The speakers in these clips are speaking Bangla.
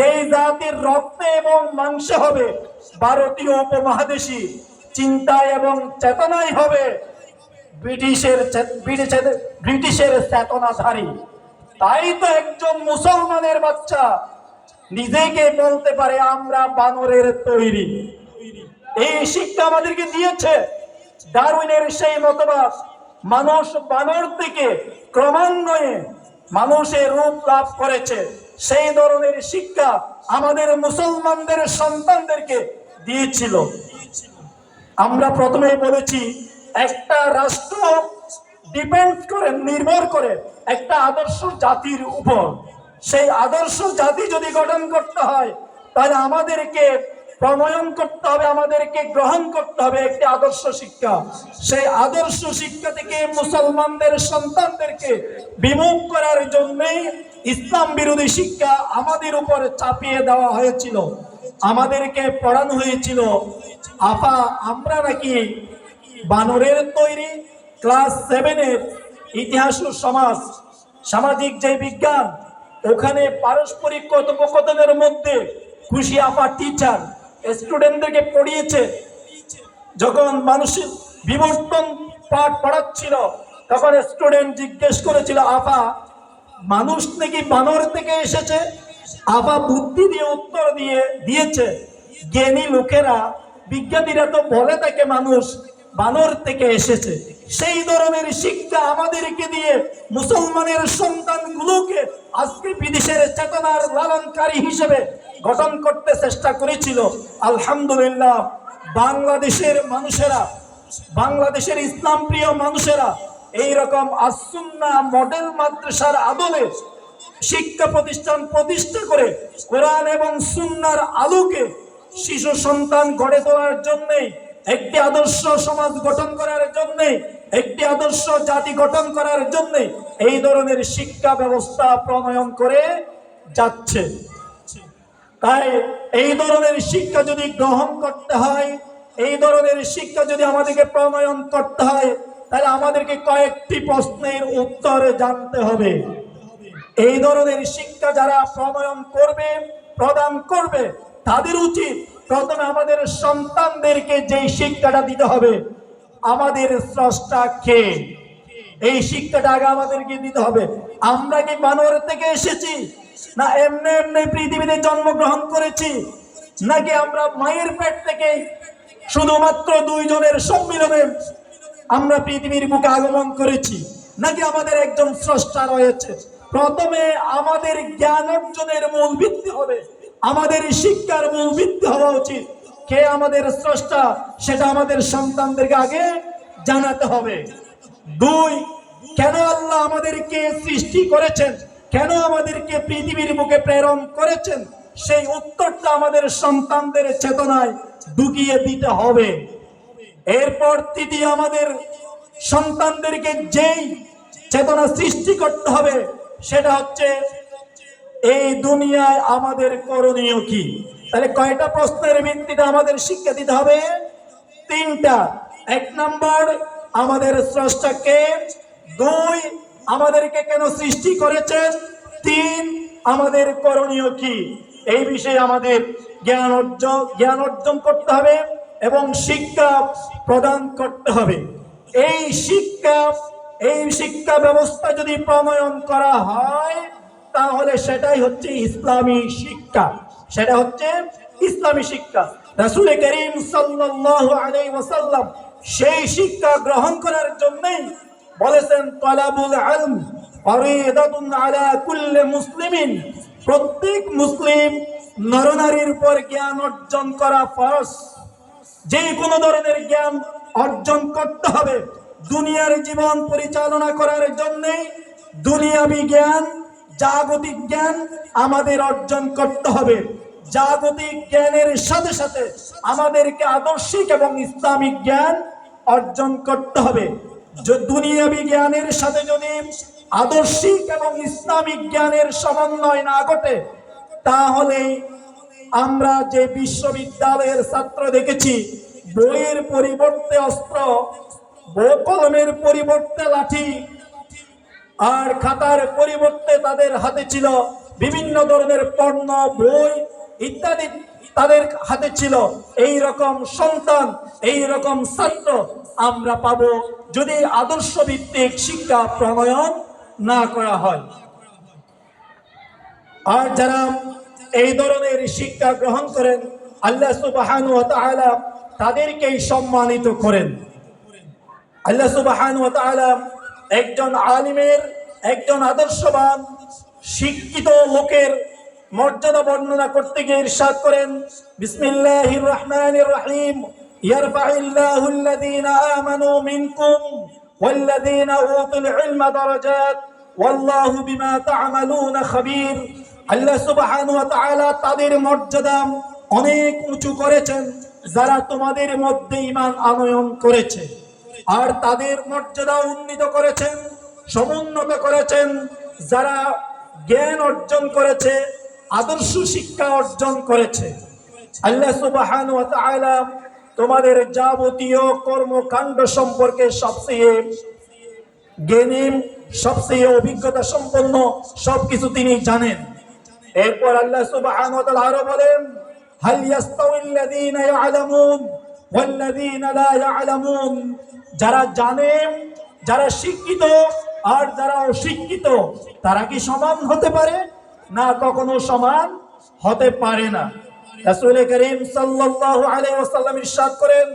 যেই জাতির রক্তে এবং মাংসে হবে, ভারতীয় উপমহাদেশী চিন্তায় এবং চেতনায় হবে, ব্রিটিশের ব্রিটিশের চেতনাধারী। তাই তো একজন মুসলমানের বাচ্চা নিজেকে বলতে পারে, আমরা বানরের তৈরি। এই শিক্ষা আমাদেরকে দিয়েছে ডারউইনের সেই মতবাদ। মানুষ বানর থেকে ক্রমান্বয়ে মানুষের রূপ লাভ করেছে। সেই ধরনের শিক্ষা আমাদের মুসলমানদের সন্তানদেরকে দিয়েছিল। আমরা প্রথমেই বলেছি, একটা রাষ্ট্র ডিপেন্ড করে, নির্ভর করে একটা আদর্শ জাতির উপর। সেই আদর্শ জাতি যদি গঠন করতে হয়, তাহলে আমাদেরকে প্রণয়ন করতে হবে, আমাদেরকে গ্রহণ করতে হবে একটি আদর্শ শিক্ষা। সেই আদর্শ শিক্ষা থেকে মুসলমানদের সন্তানদেরকে বিমুখ করার জন্যই ইসলাম বিরোধী শিক্ষা আমাদের উপর চাপিয়ে দেওয়া হয়েছিল, আমাদেরকে পড়ানো হয়েছিল। আপা আমরা নাকি বানরের তৈরি ক্লাস সেভেনের ইতিহাস ও সমাজ, সামাজিক যে বিজ্ঞান, ওখানে পারস্পরিক কথোপকথনের মধ্যে খুশি আপা টিচার স্টুডেন্টদেরকে পড়িয়েছে। যখন মানুষের বিবর্তন পাঠ পড়াচ্ছিল, তখন স্টুডেন্ট জিজ্ঞেস করেছিল আপা মানুষ নাকি বানর থেকে এসেছে? আপা বুদ্ধি দিয়ে উত্তর দিয়ে দিয়েছে। জ্ঞানী লোকেরা, বিজ্ঞানীরা তো বলে থাকে মানুষ, বানর থেকে এসেছে। সেই ধরনের শিক্ষা আমাদেরকে দিয়ে মুসলমানের সন্তানগুলোকে আজকে বিদেশের চেতনার লালনকারী হিসেবে গঠন করতে চেষ্টা করেছিল। আলহামদুলিল্লাহ, বাংলাদেশের মানুষেরা, বাংলাদেশের ইসলাম প্রিয় মানুষেরা এই রকম আসুন্না মডেল মাদ্রাসার আদলে শিক্ষা প্রতিষ্ঠান প্রতিষ্ঠা করে কোরআন এবং সুন্নার আলোকে শিশু সন্তান গড়ে তোলার জন্যে একটি আদর্শ সমাজ গঠন করার জন্যে একটি আদর্শ জাতি গঠন করার জন্যে এই ধরনের শিক্ষা ব্যবস্থা প্রণয়ন করে যাচ্ছে। তাই এই ধরনের শিক্ষা যদি গ্রহণ করতে হয়, এই ধরনের শিক্ষা যদি আমাদেরকে প্রণয়ন করতে হয় তাহলে আমাদেরকে কয়েকটি প্রশ্নের উত্তর জানতে হবে। এই ধরনের শিক্ষা যারা প্রণয়ন করবে, প্রদান করবে, তাদের উচিত প্রথমে আমাদের সন্তানদেরকে যেই শিক্ষাটা দিতে হবে। আমাদের স্রষ্টা কে? এই শিক্ষাটা আগে আমাদেরকে দিতে হবে। আমরা কি বানর থেকে এসেছি? না এমনি এমনি পৃথিবীতে জন্মগ্রহণ করেছি? নাকি আমরা মায়ের পেট থেকে শুধুমাত্র দুইজনের সম্মিলনে আমরা পৃথিবীর বুকে আগমন করেছি। নাকি আমাদের একজন স্রষ্টা রয়েছে? প্রথমে আমাদের জ্ঞান অর্জনের মূল ভিত্তি হবে। আমাদের শিক্ষার মূল ভিত্তি হওয়া উচিত। কে আমাদের স্রষ্টা, সেটা আমাদের সন্তানদেরকে আগে জানাতে হবে। দুই, কেন আল্লাহ আমাদেরকে সৃষ্টি করেছেন? কেন আমাদেরকে পৃথিবীর বুকে প্রেরণ করেছেন? সেই উত্তরটা আমাদের সন্তানদের চেতনায় ঢুকিয়ে দিতে হবে। এরপর তৃতীয় আমাদের সন্তানদেরকে যেই চেতনা সৃষ্টি করতে হবে, সেটা হচ্ছে এই দুনিয়ায় আমাদের করণীয় কি? তাহলে কয়টা প্রশ্নের ভিত্তিতে আমাদের শিক্ষা দিতে হবে? তিনটা। এক নম্বর, আমাদের স্রষ্টাকে দুই, আমাদেরকে কেন সৃষ্টি করেছেন? তিন, আমাদের করণীয় কি? এই বিষয়ে আমাদের জ্ঞান অর্জন জ্ঞান অর্জন করতে হবে। এবং শিক্ষা প্রদান করতে হবে। এই শিক্ষা এই শিক্ষা ব্যবস্থা যদি প্রণয়ন করা হয়, তাহলে সেটাই হচ্ছে ইসলামী শিক্ষা। সেটা হচ্ছে ইসলামী শিক্ষা। রাসূল করিম ওয়াসাল্লাম সেই শিক্ষা গ্রহণ করার জন্যই বলেছেন, তলাবুল ফরিদাতুন আলা কুল্লি মুসলিমিন। প্রত্যেক মুসলিম নরনারীর উপর জ্ঞান অর্জন করা ফরজ। যে কোনো ধরনের জ্ঞান অর্জন করতে হবে, দুনিয়ার জীবন পরিচালনা করার জন্য দুনিয়াবি জ্ঞান, জাগতিক জ্ঞান আমাদের অর্জন করতে হবে। জাগতিক জ্ঞানের সাথে সাথে আমাদেরকে আদর্শিক এবং ইসলামিক জ্ঞান অর্জন করতে হবে। দুনিয়াবি জ্ঞানের সাথে যদি আদর্শিক এবং ইসলামিক জ্ঞানের সমন্বয় না ঘটে তাহলে আমরা যে বিশ্ববিদ্যালয়ের ছাত্র দেখেছি, বইয়ের পরিবর্তে অস্ত্র কলমের পরিবর্তে লাঠি আর খাতার পরিবর্তে তাদের হাতে ছিল বিভিন্ন ধরনের পণ্য, বই ইত্যাদি তাদের হাতে ছিল। এই রকম সন্তান, এই রকম ছাত্র আমরা পাবো যদি আদর্শ ভিত্তিক শিক্ষা প্রণয়ন না করা হয়। আর যারা এই ধরনের শিক্ষা গ্রহণ করেন, আল্লাহ সুবাহান ও তাদেরকেই সম্মানিত করেন। আল্লাহ সুবাহান ও একজন আলিমের, একজন আদর্শবান, শিক্ষিত লোকের মর্যাদা বর্ণনা করতে গিয়ে ইরশাদ করেন বিসমিল্লাহ রহমান রহিম, ইয়ারফাইল্লাহু আমানু মিনকুম ওয়াল্লাযীনা উতুল ইলমা খাবীর। আল্লাহ ওয়া তাদের মর্যাদা অনেক উঁচু করেছেন, যারা তোমাদের মধ্যে ইমান আনয়ন করেছে। আর তাদের মর্যাদা উন্নীত করেছেন, সমুন্নত করেছেন, যারা জ্ঞান অর্জন করেছে, আদর্শ শিক্ষা অর্জন করেছে। আল্লাহ সুবহানাহু ওয়া তোমাদের যাবতীয় কর্মকাণ্ড সম্পর্কে সবচেয়ে জ্ঞানী, সবচেয়ে অভিজ্ঞতা সম্পন্ন সবকিছু তিনি জানেন। এরপর আল্লাহ সুবহানাহু ওয়া তাআলা আরও বলেন, হাল ইয়াস্তাউিল্লাযীনা ইয়ালামুন ওয়াল্লাযীনা লা ইয়ালামুন? যারা জানেন, যারা শিক্ষিত আর যারা অশিক্ষিত, তারা কি সমান হতে পারে? না, কখনো সমান হতে পারে না। রাসূল করিম সাল্লাল্লাহু আলাইহি ওয়াসাল্লাম ইরশাদ করেন,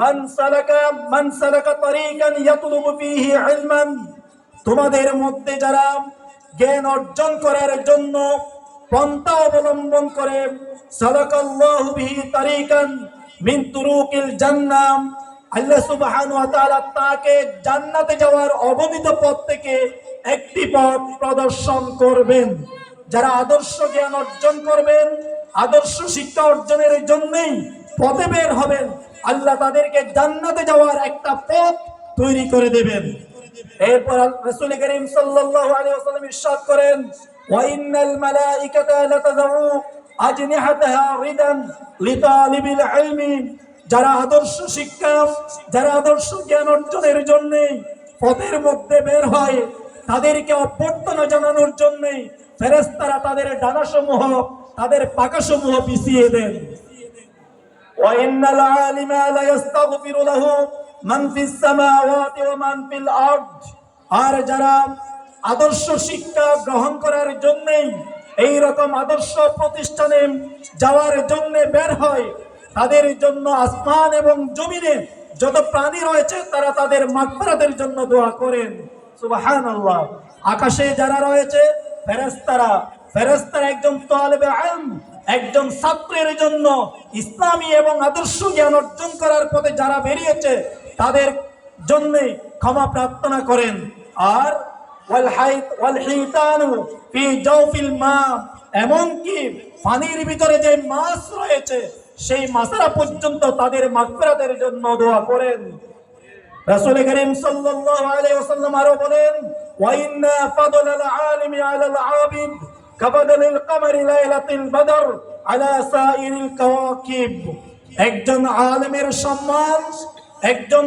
মান সালাকা মান সালাকা তরিকান ইয়াতলুবু ফীহি ইলমান। তোমাদের মধ্যে যারা জ্ঞান অর্জন করার জন্য পন্থা অবলম্বন করে। জান্নাহ আল্লাহ তাকে জান্নাতে যাওয়ার থেকে একটি পথ প্রদর্শন করবেন। যারা আদর্শ জ্ঞান অর্জন করবেন, আদর্শ শিক্ষা অর্জনের জন্যই পথে বের হবেন। আল্লাহ তাদেরকে জান্নাতে যাওয়ার একটা পথ তৈরি করে দেবেন। এরপর করেন ওয়া ইন্নাল মালাইকাতা লাতাযউ আজনিহাতাহা রিদান লিতালিবিল ইলমি যারা আদর্শ শিক্ষা যারা আদর্শ জ্ঞান অর্জনের জন্য পথের মধ্যে বের হয় তাদেরকে অভ্যর্থনা জানানোর জন্য ফেরেশতারা তাদের ডানাসমূহ তাদের পাকাসমূহ পিছিয়ে দেন وإن العالم لا يستغفر له من في السماوات ومن في الأرض আর যারা আদর্শ শিক্ষা গ্রহণ করার জন্যই এই রকম আদর্শ প্রতিষ্ঠানে যাওয়ার জন্য বের হয়। তাদের জন্য আসমান এবং জমিনে যত প্রাণী রয়েছে, তারা তাদের মাগফিরাতের জন্য দোয়া করেন। সুবহানাল্লাহ। আকাশে যারা রয়েছে, ফেরেশতারা ফেরেশতারা একজন তালেবে ইলম একজন ছাত্রের জন্য ইসলামী এবং আদর্শ জ্ঞান অর্জন করার পথে যারা বেরিয়েছে, তাদের জন্যে ক্ষমা প্রার্থনা করেন। আর এমনকি পানির ভিতরে যে মাছ রয়েছে, সেই মাছেরা পর্যন্ত তাদের জন্য দোয়া করেন। একজন আলেমের সম্মান, একজন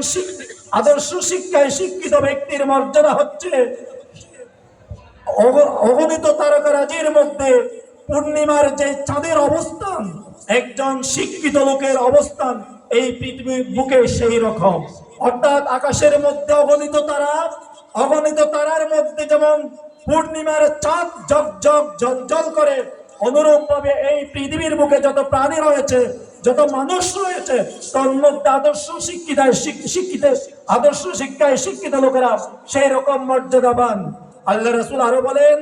আদর্শ শিক্ষায় শিক্ষিত ব্যক্তির মর্যাদা হচ্ছে অগণিত তারকারাজির মধ্যে পূর্ণিমার যে চাঁদের অবস্থান, একজন শিক্ষিত লোকের অবস্থান এই পৃথিবীর বুকে সেই রকম। অর্থাৎ আকাশের মধ্যে অগণিত তারা, অগণিত তারার মধ্যে যেমন পূর্ণিমার চাঁদ জগ জগ জল করে অনুরূপ ভাবে এই পৃথিবীর বুকে যত প্রাণী রয়েছে, যত মানুষ রয়েছে, তার মধ্যে আদর্শ শিক্ষিতায় শিক- শিক্ষিত, আদর্শ শিক্ষায় শিক্ষিত লোকেরা সেই রকম মর্যাদাবান। আল্লাহ রসুল আরও বলেন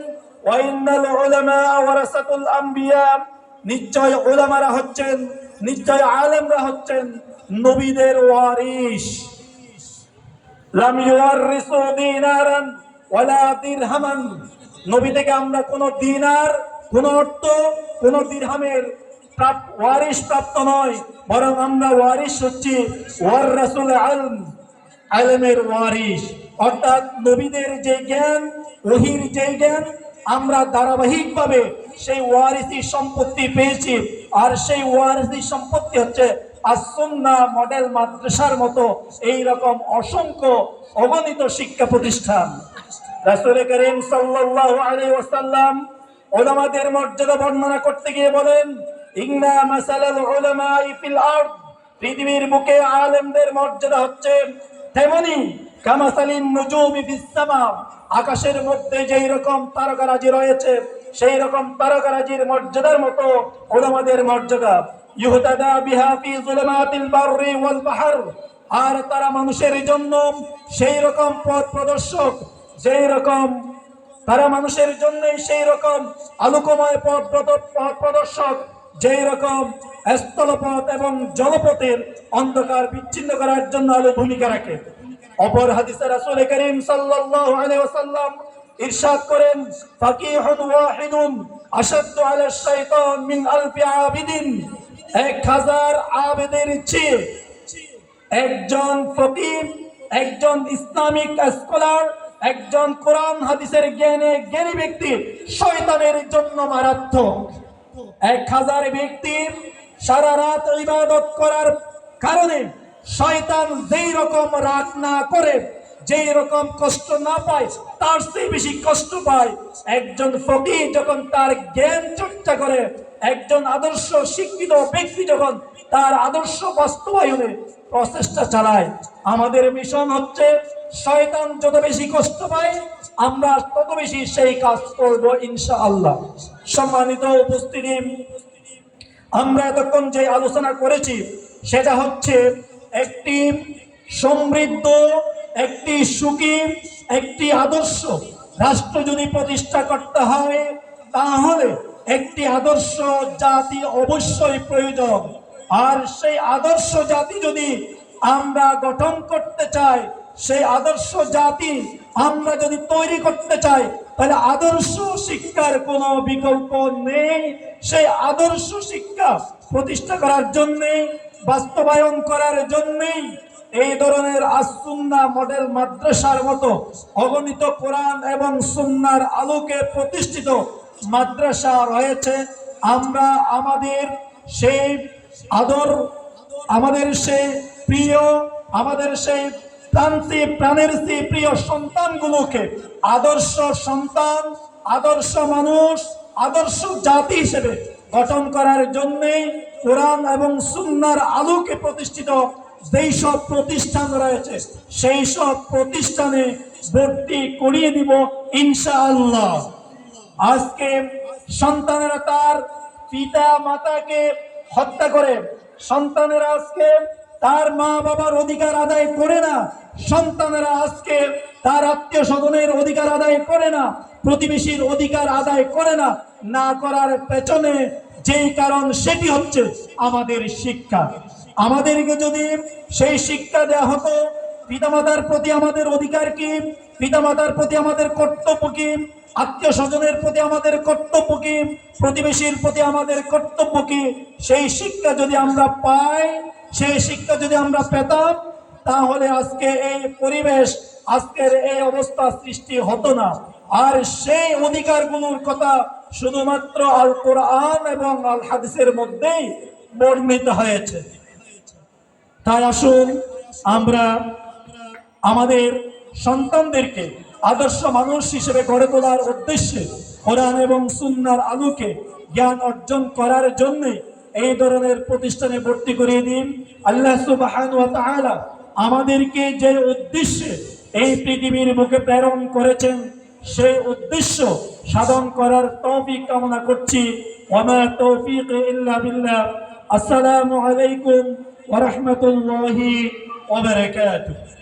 নিশ্চয় ওলামারা হচ্ছেন, নিশ্চয় আলেমরা হচ্ছেন নবীদের ওয়ারিস লাম ইউয়ারিসু দিনারান ওয়ালা দিরহামান। নবী থেকে আমরা কোনো দিনার, কোন অর্থ, কোন দিরহামের ওয়ারিস প্রাপ্ত নয়, বরং আমরা ওয়ারিস হচ্ছি ওয়ার রাসুল আলম, আলমের ওয়ারিস অর্থাৎ নবীদের যে জ্ঞান ওহির যে জ্ঞান, আমরা ধারাবাহিকভাবে সেই ওয়ারিসি সম্পত্তি পেয়েছি। আর সেই ওয়ারিসি সম্পত্তি হচ্ছে আসন্না মডেল মাদ্রাসার মতো এই রকম অসংখ্য অগণিত শিক্ষা প্রতিষ্ঠান। রাসূল করিম সাল্লাল্লাহু আলাইহি ওয়াসাল্লাম ওলামাদের মর্যাদা বর্ণনা করতে গিয়ে বলেন, ইন্না মাসালাল উলামাই ফিল আরদ। পৃথিবীর বুকে আলেমদের মর্যাদা হচ্ছে তেমনি আকাশের মধ্যে যেই রকম তারকারাজি রয়েছে, সেই রকম তারকারাজির মর্যাদার মতো ওলামাদের মর্যাদা। ইহুদাদা বিহা ফি যুলামাতিল বাররি ওয়াল বাহর, আর তারা মানুষের জন্য সেই রকম পথ প্রদর্শক, যেই রকম তারা মানুষের জন্য সেই রকম আলোকময় পথ পথ প্রদর্শক, যেই রকম স্থলপথ এবং জলপথের অন্ধকার বিচ্ছিন্ন করার জন্য আলো ভূমিকা রাখে। অপর হাদিসে রাসূল করিম সাল্লাল্লাহু আলাইহি ওয়াসাল্লাম ইরশাদ করেন, ফাকিহুন ওয়াহিদুন আশাদ্দু আলা শাইতান মিন আলফি আবিদিন। এক হাজার আবেদের চেয়ে একজন ফকির, একজন ইসলামিক স্কলার, একজন কোরআন হাদিসের জ্ঞানে জ্ঞানী ব্যক্তি শয়তানের জন্য মারাত্মক। এক হাজার ব্যক্তি সারা রাত ইবাদত করার কারণে শয়তান যেই রকম রাগ না করে, যেই রকম কষ্ট না পায়, তার চেয়ে বেশি কষ্ট পায়। একজন ফকির যখন তার জ্ঞান চর্চা করে, একজন আদর্শ শিক্ষিত ব্যক্তি যখন তার আদর্শ বাস্তবায়নে প্রচেষ্টা চালায়, আমাদের মিশন হচ্ছে শয়তান যত বেশি কষ্ট পায়, আমরা তত বেশি সেই কাজ করব ইনশাআল্লাহ। সম্মানিত উপস্থিতি, আমরা এতক্ষণ যে আলোচনা করেছি, সেটা হচ্ছে একটি সমৃদ্ধ, একটি সুখী, একটি আদর্শ রাষ্ট্র যদি প্রতিষ্ঠা করতে হয়, তাহলে একটি আদর্শ জাতি অবশ্যই প্রয়োজন। আর সেই আদর্শ জাতি যদি আমরা গঠন করতে চাই, সেই আদর্শ জাতি আমরা যদি তৈরি করতে চাই, তাহলে আদর্শ শিক্ষার কোনো বিকল্প নেই। সেই আদর্শ শিক্ষা প্রতিষ্ঠা করার জন্যে বাস্তবায়ন করার জন্যই এই ধরনের আসুন্না মডেল মাদ্রাসার মতো অগণিত কোরআন এবং সুন্নার আলোকে প্রতিষ্ঠিত মাদ্রাসা রয়েছে। আমরা আমাদের সেই আদর, আমাদের সেই প্রিয়, আমাদের সেই প্রান্তি প্রাণের সেই প্রিয় সন্তানগুলোকে আদর্শ সন্তান, আদর্শ মানুষ, আদর্শ জাতি হিসেবে গঠন করার জন্যেই কোরআন এবং সুন্নার আলোকে প্রতিষ্ঠিত যেই সব প্রতিষ্ঠান রয়েছে, সেই সব প্রতিষ্ঠানে ভর্তি করিয়ে দিব ইনশাআল্লাহ। আজকে সন্তানেরা তার পিতা মাতাকে হত্যা করে, সন্তানেরা আজকে তার মা বাবার অধিকার আদায় করে না, সন্তানেরা আজকে তার আত্মীয় স্বজনের অধিকার আদায় করে না, প্রতিবেশীর অধিকার আদায় করে না না করার পেছনে যেই কারণ সেটি হচ্ছে আমাদের শিক্ষা। আমাদেরকে যদি সেই শিক্ষা দেয়া হতো, পিতামাতার প্রতি আমাদের অধিকার কি? পিতামাতার প্রতি আমাদের কর্তব্য কি? আত্মীয় স্বজনের প্রতি আমাদের কর্তব্য কি? প্রতিবেশীর প্রতি আমাদের কর্তব্য কি? সেই শিক্ষা যদি আমরা পাই, সেই শিক্ষা যদি আমরা পেতাম, তাহলে আজকে এই পরিবেশ, আজকের এই অবস্থা সৃষ্টি হতো না। আর সেই অধিকারগুলোর কথা শুধুমাত্র আল কোরআন এবং আল হাদিসের মধ্যেই বর্ণিত হয়েছে। তাই আসুন আমরা আমাদের সন্তানদেরকে আদর্শ মানুষ হিসেবে গড়ে তোলার উদ্দেশ্যে কোরআন এবং সুন্নার আলোকে জ্ঞান অর্জন করার জন্য এই ধরনের প্রতিষ্ঠানে ভর্তি করিয়ে দিন। আল্লাহ সুবহান আমাদেরকে যে উদ্দেশ্যে এই পৃথিবীর মুখে প্রেরণ করেছেন সেই উদ্দেশ্য সাধন করার তৌফিক কামনা করছি। ওমা তৌফিক ইল্লা বিল্লাহ। আসসালামু আলাইকুম ওয়া রাহমাতুল্লাহি ওয়া বারাকাতুহু।